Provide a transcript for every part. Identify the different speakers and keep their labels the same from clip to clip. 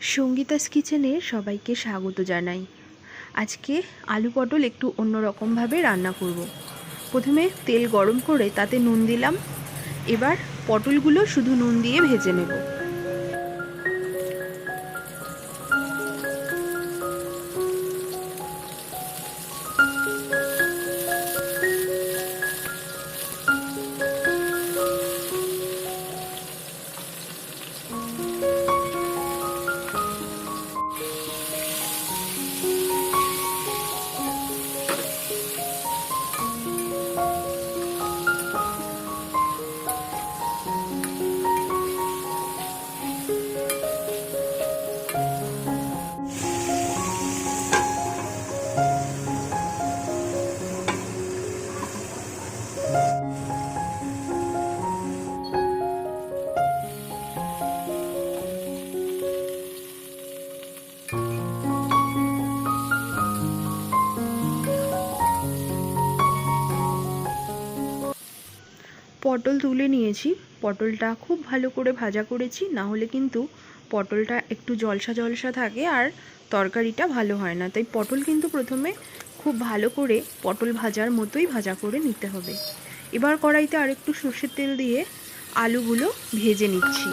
Speaker 1: সঙ্গীতাস কিচেনে সবাইকে স্বাগত জানাই। আজকে আলু পটল একটু অন্যরকমভাবে রান্না করব। প্রথমে তেল গরম করে তাতে নুন দিলাম। এবার পটলগুলো শুধু নুন দিয়ে ভেজে নেব। পটল তুলে নিয়েছি। পটলটা খুব ভালো করে ভাজা করেছি, না হলে কিন্তু পটলটা একটু জলসা জলসা থাকে আর তরকারিটা ভালো হয় না। তাই পটল কিন্তু প্রথমে খুব ভালো করে পটল ভাজার মতোই ভাজা করে নিতে হবে। এবার কড়াইতে আরেকটু সর্ষের তেল দিয়ে আলুগুলো ভেজে নিচ্ছি।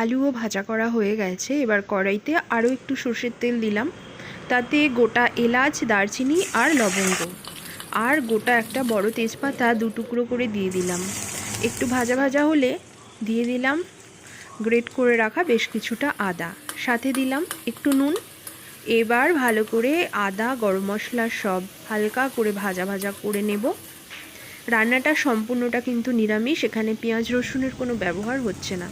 Speaker 1: আলুও ভাজা করা হয়ে গেছে। এবার কড়াইতে আরও একটু সর্ষের তেল দিলাম। তাতে গোটা এলাচ, দারচিনি আর লবঙ্গ। আর গোটা একটা বড় তেজপাতা দু টুকরো করে দিয়ে দিলাম। একটু ভাজা ভাজা হলে দিয়ে দিলাম। গ্রেট করে রাখা বেশ কিছুটা আদা। সাথে দিলাম একটু নুন। এবার ভালো করে আদা, গরম মশলা সব হালকা করে ভাজা ভাজা করে নেব। রান্নাটা সম্পূর্ণটা কিন্তু নিরামিষ। এখানে পেঁয়াজ, রসুনের কোনো ব্যবহার হচ্ছে না।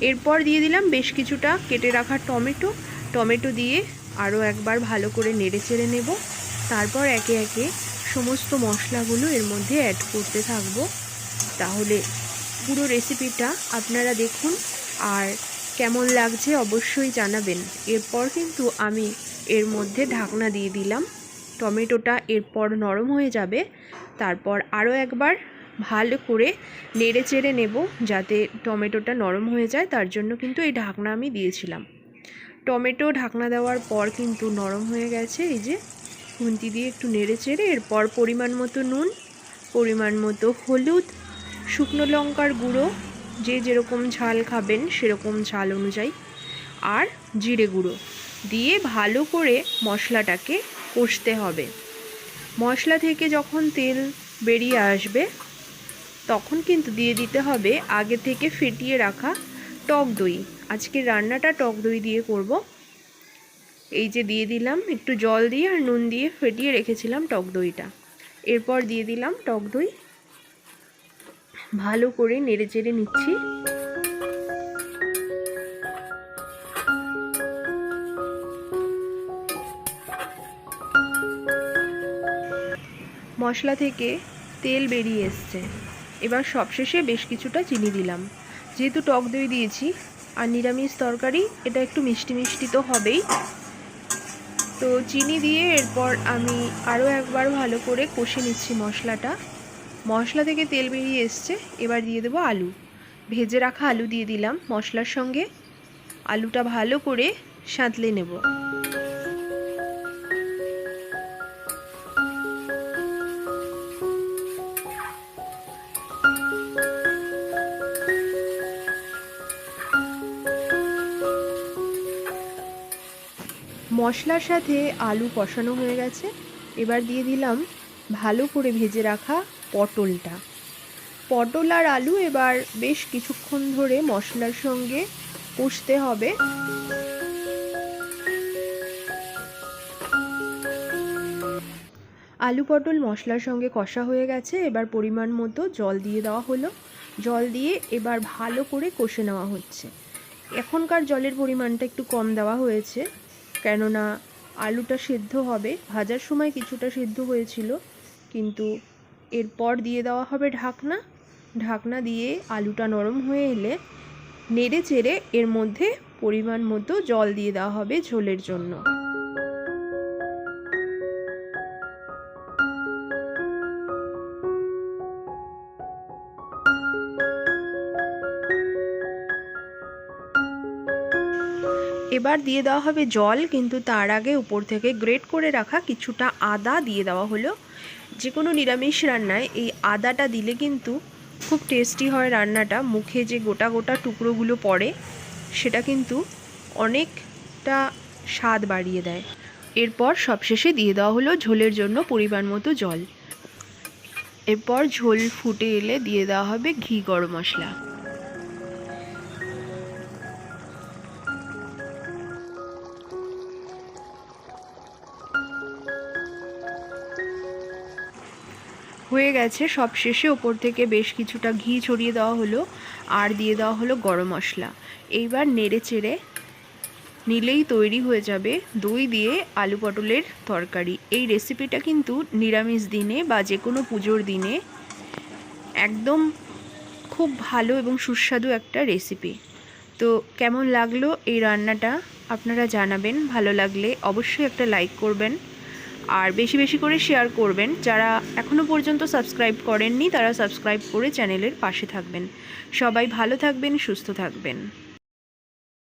Speaker 1: এরপর দিয়ে দিলাম বেশ কিছুটা কেটে রাখা টমেটো। টমেটো দিয়ে আরও একবার ভালো করে নেড়ে চেড়ে নেব। তারপর একে একে সমস্ত মশলাগুলো এর মধ্যে অ্যাড করতে থাকব। তাহলে পুরো রেসিপিটা আপনারা দেখুন আর কেমন লাগছে অবশ্যই জানাবেন। এরপর কিন্তু আমি এর মধ্যে ঢাকনা দিয়ে দিলাম। টমেটোটা এরপর নরম হয়ে যাবে। তারপর আরও একবার ভালো করে নেড়ে চেড়ে নেব যাতে টমেটোটা নরম হয়ে যায়। তার জন্য কিন্তু এই ঢাকনা আমি দিয়েছিলাম। টমেটো ঢাকনা দেওয়ার পর কিন্তু নরম হয়ে গেছে। এই যে খুন্তি দিয়ে একটু নেড়ে চেড়ে এরপর পরিমাণ মতো নুন, পরিমাণ মতো হলুদ, শুকনো লঙ্কার গুঁড়ো, যে যেরকম ঝাল খাবেন সেরকম ঝাল অনুযায়ী, আর জিরে গুঁড়ো দিয়ে ভালো করে মশলাটাকে কষতে হবে। মশলা থেকে যখন তেল বেরিয়ে আসবে তখন কিন্তু দিয়ে দিতে হবে আগে থেকে ফেটিয়ে রাখা টক দই। আজকে রান্নাটা টক দই দিয়ে করব। এই যে দিয়ে দিলাম, একটু জল দিয়ে আর নুন দিয়ে ফেটিয়ে রেখেছিলাম টক দইটা। এরপর দিয়ে দিলাম টক দই। ভালো করে নেড়ে চেড়ে নিচ্ছি। মশলা থেকে তেল বেরিয়ে এসছে। এবার সবশেষে বেশ কিছুটা চিনি দিলাম। যেহেতু টক দই দিয়েছি আর নিরামিষ তরকারি, এটা একটু মিষ্টি মিষ্টি তো হবেই। তো চিনি দিয়ে এরপর আমি আরও একবার ভালো করে কষে নিচ্ছি মশলাটা। মশলা থেকে তেল বেরিয়ে এসছে, এবার দিয়ে দেবো আলু। ভেজে রাখা আলু দিয়ে দিলাম মশলার সঙ্গে। আলুটা ভালো করে সাঁতলে নেব। মশলার সাথে আলু কষানো হয়ে গেছে। এবার দিয়ে দিলাম ভালো করে ভেজে রাখা পটলটা। পটল আর আলু এবার বেশ কিছুক্ষণ ধরে মশলার সঙ্গে কষতে হবে। আলু পটল মশলার সঙ্গে কষা হয়ে গেছে। এবার পরিমাণ মতো জল দিয়ে দেওয়া হলো। জল দিয়ে এবার ভালো করে কষে নেওয়া হচ্ছে। এখনকার জলের পরিমাণটা একটু কম দেওয়া হয়েছে। কেননা আলুটা সেদ্ধ হবে। ভাজার সময় কিছুটা সেদ্ধ হয়েছিল, কিন্তু এরপর দিয়ে দেওয়া হবে ঢাকনা। ঢাকনা দিয়ে আলুটা নরম হয়ে এলে নেড়ে চেড়ে এর মধ্যে পরিমাণ মতো জল দিয়ে দেওয়া হবে ঝোলের জন্য। এবার দিয়ে দেওয়া হবে জল, কিন্তু তার আগে উপর থেকে গ্রেট করে রাখা কিছুটা আদা দিয়ে দেওয়া হলো। যে কোনো নিরামিষ রান্নায় এই আদাটা দিলে কিন্তু খুব টেস্টি হয় রান্নাটা। মুখে যে গোটা গোটা টুকরোগুলো পড়ে, সেটা কিন্তু অনেকটা স্বাদ বাড়িয়ে দেয়। এরপর সবশেষে দিয়ে দেওয়া হলো ঝোলের জন্য পরিমাণ মতো জল। এরপর ঝোল ফুটে এলে দিয়ে দেওয়া হবে ঘি গরম মশলা। হয়ে গেছে। সব শেষে ওপর থেকে বেশ কিছুটা ঘি ছড়িয়ে দেওয়া হলো। আর দিয়ে দেওয়া হলো গরম মশলা। এইবার নেড়ে চেড়ে নিলেই তৈরি হয়ে যাবে দই দিয়ে আলু পটলের তরকারি। এই রেসিপিটা কিন্তু নিরামিষ দিনে বা যে কোনো পুজোর দিনে একদম খুব ভালো এবং সুস্বাদু একটা রেসিপি তো কেমন লাগল এই রান্নাটা? আপনারা জানাবেন। ভালো লাগলে অবশ্যই একটা লাইক করবেন। আর বেশি বেশি করে শেয়ার করবেন। যারা এখনও পর্যন্ত সাবস্ক্রাইব করেননি, তারা সাবস্ক্রাইব করে চ্যানেলের পাশে থাকবেন। সবাই ভালো থাকবেন, সুস্থ থাকবেন।